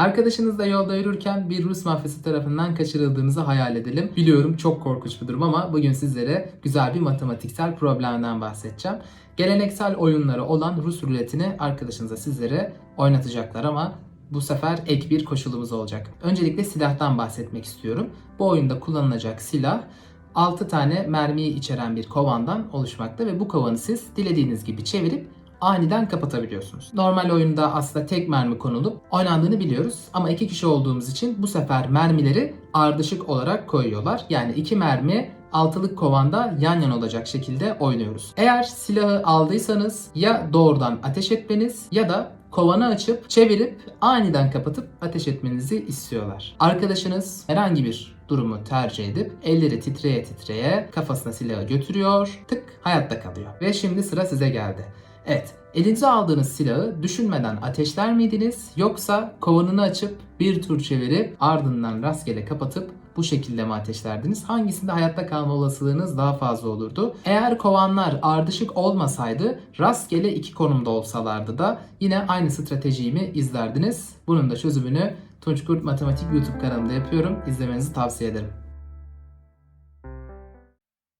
Arkadaşınızla yolda yürürken bir Rus mafyası tarafından kaçırıldığınızı hayal edelim. Biliyorum çok korkunç bir durum ama bugün sizlere güzel bir matematiksel problemden bahsedeceğim. Geleneksel oyunları olan Rus ruletini arkadaşınıza sizlere oynatacaklar ama bu sefer ek bir koşulumuz olacak. Öncelikle silahtan bahsetmek istiyorum. Bu oyunda kullanılacak silah 6 tane mermiyi içeren bir kovandan oluşmakta ve bu kovanı siz dilediğiniz gibi çevirip aniden kapatabiliyorsunuz. Normal oyunda aslında tek mermi konulup oynandığını biliyoruz ama iki kişi olduğumuz için bu sefer mermileri ardışık olarak koyuyorlar. Yani iki mermi altılık kovanda yan yana olacak şekilde oynuyoruz. Eğer silahı aldıysanız ya doğrudan ateş etmeniz ya da kovanı açıp çevirip aniden kapatıp ateş etmenizi istiyorlar. Arkadaşınız herhangi bir durumu tercih edip elleri titreye titreye kafasına silahı götürüyor, tık hayatta kalıyor. Ve şimdi sıra size geldi. Evet, elinize aldığınız silahı düşünmeden ateşler miydiniz yoksa kovanını açıp bir tur çevirip ardından rastgele kapatıp bu şekilde mi ateşlerdiniz? Hangisinde hayatta kalma olasılığınız daha fazla olurdu? Eğer kovanlar ardışık olmasaydı rastgele iki konumda olsalardı da yine aynı stratejiyi mi izlerdiniz? Bunun da çözümünü Tunç Kurt Matematik YouTube kanalımda yapıyorum. İzlemenizi tavsiye ederim.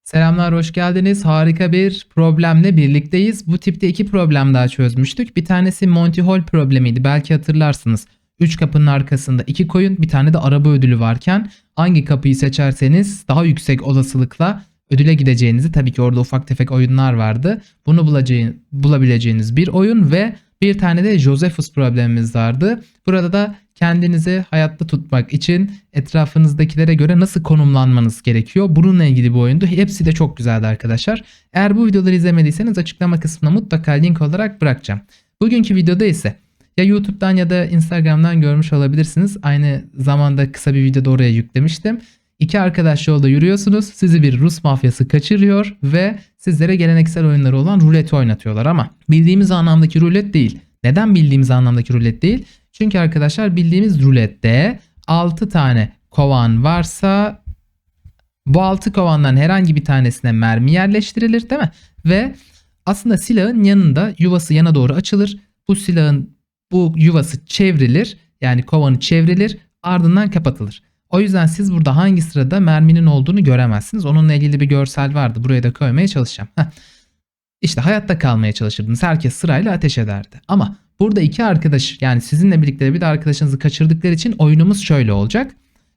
Selamlar, hoş geldiniz. Harika bir problemle birlikteyiz. Bu tipte iki problem daha çözmüştük. Bir tanesi Monty Hall problemiydi. Belki hatırlarsınız. 3 kapının arkasında 2 koyun, bir tane de araba ödülü varken hangi kapıyı seçerseniz daha yüksek olasılıkla ödüle gideceğinizi tabii ki orada ufak tefek oyunlar vardı. Bunu bulacağın, bulabileceğiniz bir oyun ve bir tane de Josephus problemimiz vardı. Burada da kendinizi hayatta tutmak için etrafınızdakilere göre nasıl konumlanmanız gerekiyor. Bununla ilgili bir oyundu. Hepsi de çok güzeldi arkadaşlar. Eğer bu videoları izlemediyseniz açıklama kısmına mutlaka link olarak bırakacağım. Bugünkü videoda ise ya YouTube'dan ya da Instagram'dan görmüş olabilirsiniz. Aynı zamanda kısa bir video da oraya yüklemiştim. İki arkadaş yolda yürüyorsunuz. Sizi bir Rus mafyası kaçırıyor ve sizlere geleneksel oyunları olan ruleti oynatıyorlar ama bildiğimiz anlamdaki rulet değil. Neden bildiğimiz anlamdaki rulet değil? Çünkü arkadaşlar bildiğimiz rulette 6 tane kovan varsa bu 6 kovandan herhangi bir tanesine mermi yerleştirilir değil mi? Ve aslında silahın yanında yuvası yana doğru açılır. Bu silahın bu yuvası çevrilir. Yani kovanı çevrilir ardından kapatılır. O yüzden siz burada hangi sırada merminin olduğunu göremezsiniz. Onunla ilgili bir görsel vardı. Buraya da koymaya çalışacağım. İşte hayatta kalmaya çalışırdınız. Herkes sırayla ateş ederdi. Ama burada iki arkadaş yani sizinle birlikte bir de arkadaşınızı kaçırdıkları için oyunumuz şöyle olacak.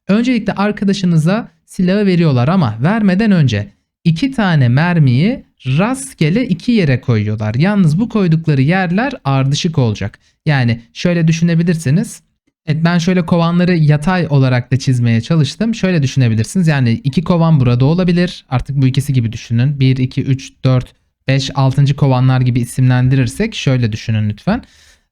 Öncelikle arkadaşınıza silahı veriyorlar ama vermeden önce iki tane mermiyi rastgele iki yere koyuyorlar. Yalnız bu koydukları yerler ardışık olacak. Yani şöyle düşünebilirsiniz. Evet ben şöyle kovanları yatay olarak da çizmeye çalıştım. Şöyle düşünebilirsiniz. Yani iki kovan burada olabilir. Artık bu ikisi gibi düşünün. 1, 2, 3, 4, 5, 6. kovanlar gibi isimlendirirsek şöyle düşünün lütfen.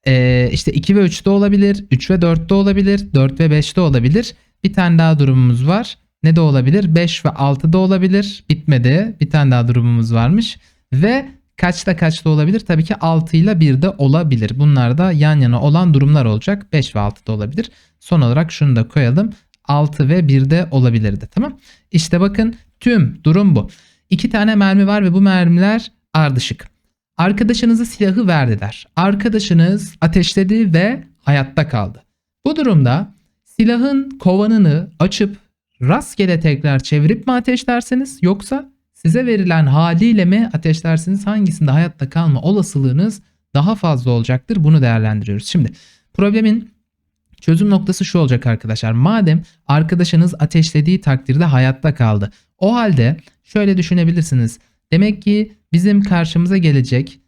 Ee, işte 2 ve 3'te olabilir. 3 ve 4'te olabilir. 4 ve 5'te olabilir. Bir tane daha durumumuz var. Ne de olabilir? 5 ve 6'da olabilir. Bitmedi. Bir tane daha durumumuz varmış. Ve kaçta kaçta olabilir? Tabii ki 6 ile 1'de olabilir. Bunlar da yan yana olan durumlar olacak. 5 ve 6'da olabilir. Son olarak şunu da koyalım. 6 ve 1'de olabilirdi. Tamam. İşte bakın tüm durum bu. İki tane mermi var ve bu mermiler ardışık. Arkadaşınıza silahı verdiler. Arkadaşınız ateşledi ve hayatta kaldı. Bu durumda silahın kovanını açıp rastgele tekrar çevirip mi ateşlersiniz yoksa size verilen haliyle mi ateşlersiniz hangisinde hayatta kalma olasılığınız daha fazla olacaktır bunu değerlendiriyoruz. Şimdi problemin çözüm noktası şu olacak arkadaşlar. Madem arkadaşınız ateşlediği takdirde hayatta kaldı. O halde şöyle düşünebilirsiniz. Demek ki bizim karşımıza gelecek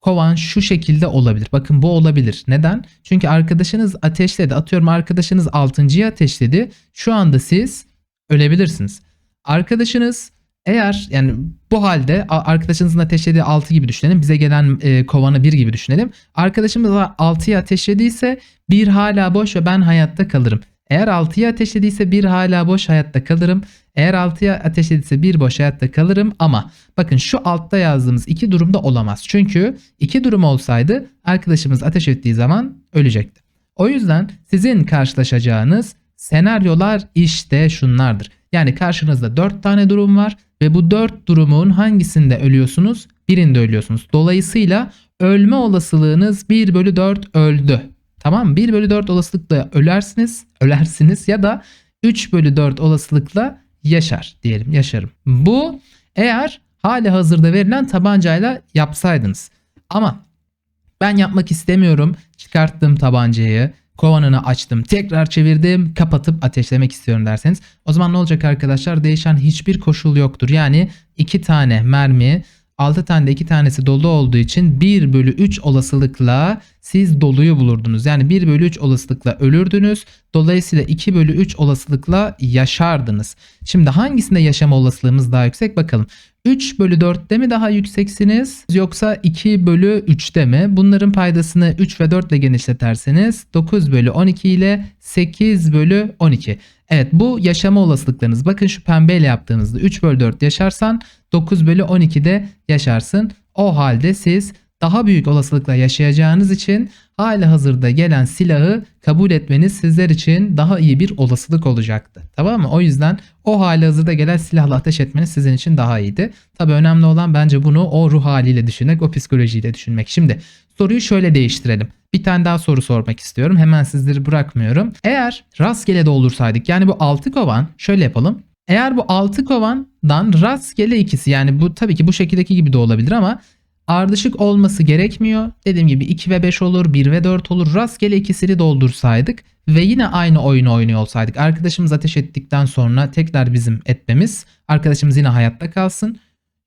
kovan şu şekilde olabilir. Bakın bu olabilir. Neden? Çünkü arkadaşınız ateşledi. Atıyorum arkadaşınız 6.yı ateşledi. Şu anda siz ölebilirsiniz. Arkadaşınız eğer yani bu halde arkadaşınızın ateşlediği 6 gibi düşünelim. Bize gelen e, kovanı 1 gibi düşünelim. Arkadaşımız 6'yı ateşlediyse 1 hala boş ve ben hayatta kalırım. Eğer 6'yı ateşlediyse 1 hala boş hayatta kalırım. Eğer 6'ya ateşlediyse 1 boş hayatta kalırım ama bakın şu altta yazdığımız iki durumda olamaz. Çünkü iki durum olsaydı arkadaşımız ateş ettiği zaman ölecekti. O yüzden sizin karşılaşacağınız senaryolar işte şunlardır. Yani karşınızda 4 tane durum var ve bu 4 durumun hangisinde ölüyorsunuz? Birinde ölüyorsunuz. Dolayısıyla ölme olasılığınız 1 bölü 4 öldü. Tamam mı? 1 bölü 4 olasılıkla ölersiniz, ölersiniz ya da 3 bölü 4 olasılıkla yaşar diyelim, yaşarım. Bu eğer hali hazırda verilen tabancayla yapsaydınız. Ama ben yapmak istemiyorum. Çıkarttım tabancayı, kovanını açtım, tekrar çevirdim, kapatıp ateşlemek istiyorum derseniz. O zaman ne olacak arkadaşlar? Değişen hiçbir koşul yoktur. Yani 2 tane mermi 6 tane de 2 tanesi dolu olduğu için 1 bölü 3 olasılıkla siz doluyu bulurdunuz. Yani 1 bölü 3 olasılıkla ölürdünüz. Dolayısıyla 2 bölü 3 olasılıkla yaşardınız. Şimdi hangisinde yaşama olasılığımız daha yüksek bakalım. 3 bölü 4'te mi daha yükseksiniz yoksa 2 bölü 3'te mi? Bunların paydasını 3 ve 4 ile genişleterseniz 9 bölü 12 ile 8 bölü 12. Evet bu yaşama olasılıklarınız. Bakın şu pembeyle yaptığınızda 3 bölü 4 yaşarsan 9 bölü 12'de yaşarsın. O halde siz daha büyük olasılıkla yaşayacağınız için hali hazırda gelen silahı kabul etmeniz sizler için daha iyi bir olasılık olacaktı. Tamam mı? O yüzden o hali hazırda gelen silahla ateş etmeniz sizin için daha iyiydi. Tabi önemli olan bence bunu o ruh haliyle düşünmek, o psikolojiyle düşünmek. Şimdi soruyu şöyle değiştirelim. Bir tane daha soru sormak istiyorum. Hemen sizleri bırakmıyorum. Eğer rastgele doldursaydık yani bu 6 kovan şöyle yapalım. Eğer bu 6 kovandan rastgele ikisi yani bu tabii ki bu şekildeki gibi de olabilir ama ardışık olması gerekmiyor. Dediğim gibi 2 ve 5 olur, 1 ve 4 olur. Rastgele ikisini doldursaydık ve yine aynı oyunu oynuyor olsaydık. Arkadaşımız ateş ettikten sonra tekrar bizim etmemiz. Arkadaşımız yine hayatta kalsın.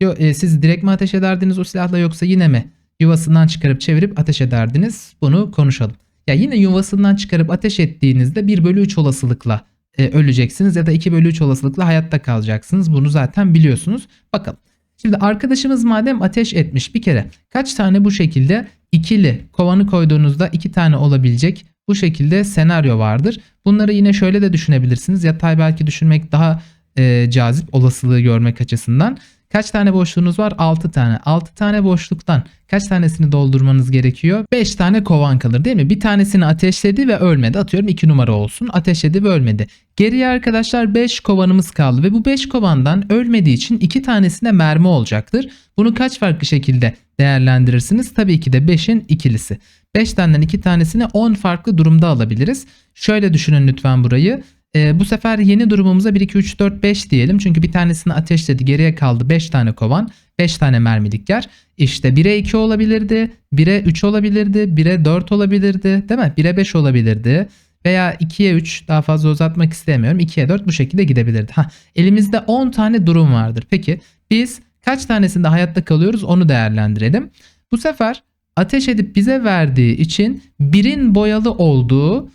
Yo, e, siz direkt mi ateş ederdiniz o silahla yoksa yine mi yuvasından çıkarıp çevirip ateş ederdiniz? Bunu konuşalım. Ya yine yuvasından çıkarıp ateş ettiğinizde 1 bölü 3 olasılıkla e, öleceksiniz ya da 2 bölü 3 olasılıkla hayatta kalacaksınız. Bunu zaten biliyorsunuz. Bakalım. Şimdi arkadaşımız madem ateş etmiş bir kere kaç tane bu şekilde ikili kovanı koyduğunuzda iki tane olabilecek bu şekilde senaryo vardır. Bunları yine şöyle de düşünebilirsiniz. Yatay belki düşünmek daha e, cazip olasılığı görmek açısından. Kaç tane boşluğunuz var? 6 tane. 6 tane boşluktan kaç tanesini doldurmanız gerekiyor? 5 tane kovan kalır değil mi? Bir tanesini ateşledi ve ölmedi. Atıyorum 2 numara olsun. Ateşledi ve ölmedi. Geriye arkadaşlar 5 kovanımız kaldı ve bu 5 kovandan ölmediği için 2 tanesine mermi olacaktır. Bunu kaç farklı şekilde değerlendirirsiniz? Tabii ki de 5'in ikilisi. 5 taneden 2 tanesini 10 farklı durumda alabiliriz. Şöyle düşünün lütfen burayı. Ee, bu sefer yeni durumumuza 1, 2, 3, 4, 5 diyelim. Çünkü bir tanesini ateşledi. Geriye kaldı 5 tane kovan. 5 tane mermilik yer. İşte 1'e 2 olabilirdi. 1'e 3 olabilirdi. 1'e 4 olabilirdi. Değil mi? 1'e 5 olabilirdi. Veya 2'ye 3 daha fazla uzatmak istemiyorum. 2'ye 4 bu şekilde gidebilirdi. Ha, elimizde 10 tane durum vardır. Peki biz kaç tanesinde hayatta kalıyoruz onu değerlendirelim. Bu sefer ateş edip bize verdiği için birin boyalı olduğu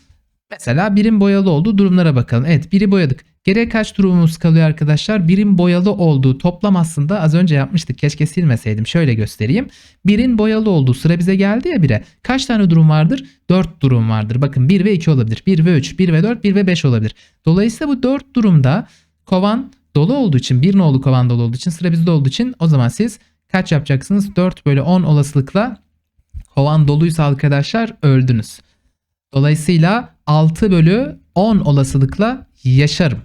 Mesela birim boyalı olduğu durumlara bakalım. Evet biri boyadık. Geriye kaç durumumuz kalıyor arkadaşlar? Birim boyalı olduğu toplam aslında az önce yapmıştık. Keşke silmeseydim. Şöyle göstereyim. Birin boyalı olduğu sıra bize geldi ya bire. Kaç tane durum vardır? 4 durum vardır. Bakın 1 ve 2 olabilir. 1 ve 3, 1 ve 4, 1 ve 5 olabilir. Dolayısıyla bu 4 durumda kovan dolu olduğu için, bir nolu kovan dolu olduğu için, sıra bizde olduğu için o zaman siz kaç yapacaksınız? 4 bölü 10 olasılıkla kovan doluysa arkadaşlar öldünüz. Dolayısıyla 6 bölü 10 olasılıkla yaşarım.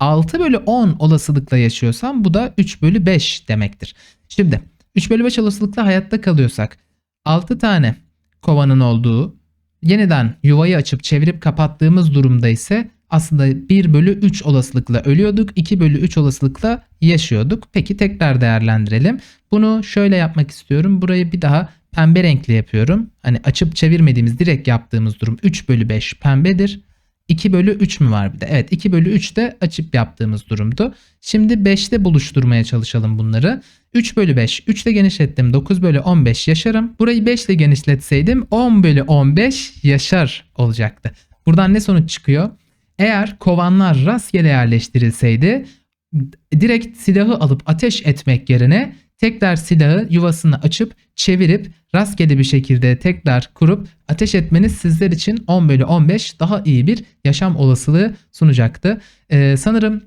6 bölü 10 olasılıkla yaşıyorsam bu da 3 bölü 5 demektir. Şimdi 3 bölü 5 olasılıkla hayatta kalıyorsak 6 tane kovanın olduğu yeniden yuvayı açıp çevirip kapattığımız durumda ise aslında 1 bölü 3 olasılıkla ölüyorduk. 2 bölü 3 olasılıkla yaşıyorduk. Peki tekrar değerlendirelim. Bunu şöyle yapmak istiyorum. Burayı bir daha pembe renkli yapıyorum. Hani açıp çevirmediğimiz direkt yaptığımız durum 3 bölü 5 pembedir. 2 bölü 3 mü var bir de? Evet 2 bölü 3 de açıp yaptığımız durumdu. Şimdi 5'te buluşturmaya çalışalım bunları. 3 bölü 5. 3 ile genişlettim. 9 bölü 15 yaşarım. Burayı 5 ile genişletseydim 10 bölü 15 yaşar olacaktı. Buradan ne sonuç çıkıyor? Eğer kovanlar rastgele yerleştirilseydi direkt silahı alıp ateş etmek yerine tekrar silahı yuvasını açıp çevirip rastgele bir şekilde tekrar kurup ateş etmeniz sizler için 10 bölü 15 daha iyi bir yaşam olasılığı sunacaktı. Ee, sanırım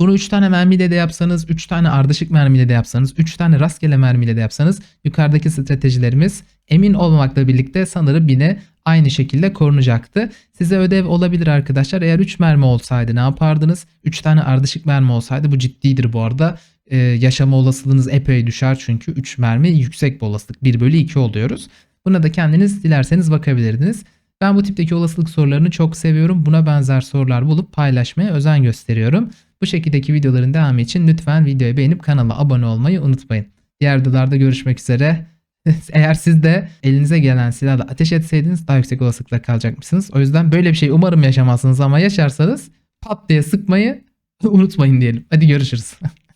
bunu 3 tane mermiyle de yapsanız, 3 tane ardışık mermiyle de yapsanız, 3 tane rastgele mermiyle de yapsanız yukarıdaki stratejilerimiz emin olmamakla birlikte sanırım yine aynı şekilde korunacaktı. Size ödev olabilir arkadaşlar. Eğer 3 mermi olsaydı ne yapardınız? 3 tane ardışık mermi olsaydı bu ciddidir bu arada. Ee, yaşama olasılığınız epey düşer çünkü 3 mermi yüksek bir olasılık. 1 bölü 2 oluyoruz. Buna da kendiniz dilerseniz bakabilirdiniz. Ben bu tipteki olasılık sorularını çok seviyorum. Buna benzer sorular bulup paylaşmaya özen gösteriyorum. Bu şekildeki videoların devamı için lütfen videoyu beğenip kanala abone olmayı unutmayın. Diğer videolarda görüşmek üzere. Eğer siz de elinize gelen silahla ateş etseydiniz daha yüksek olasılıkla kalacakmışsınız. O yüzden böyle bir şey umarım yaşamazsınız ama yaşarsanız pat diye sıkmayı unutmayın diyelim. Hadi görüşürüz.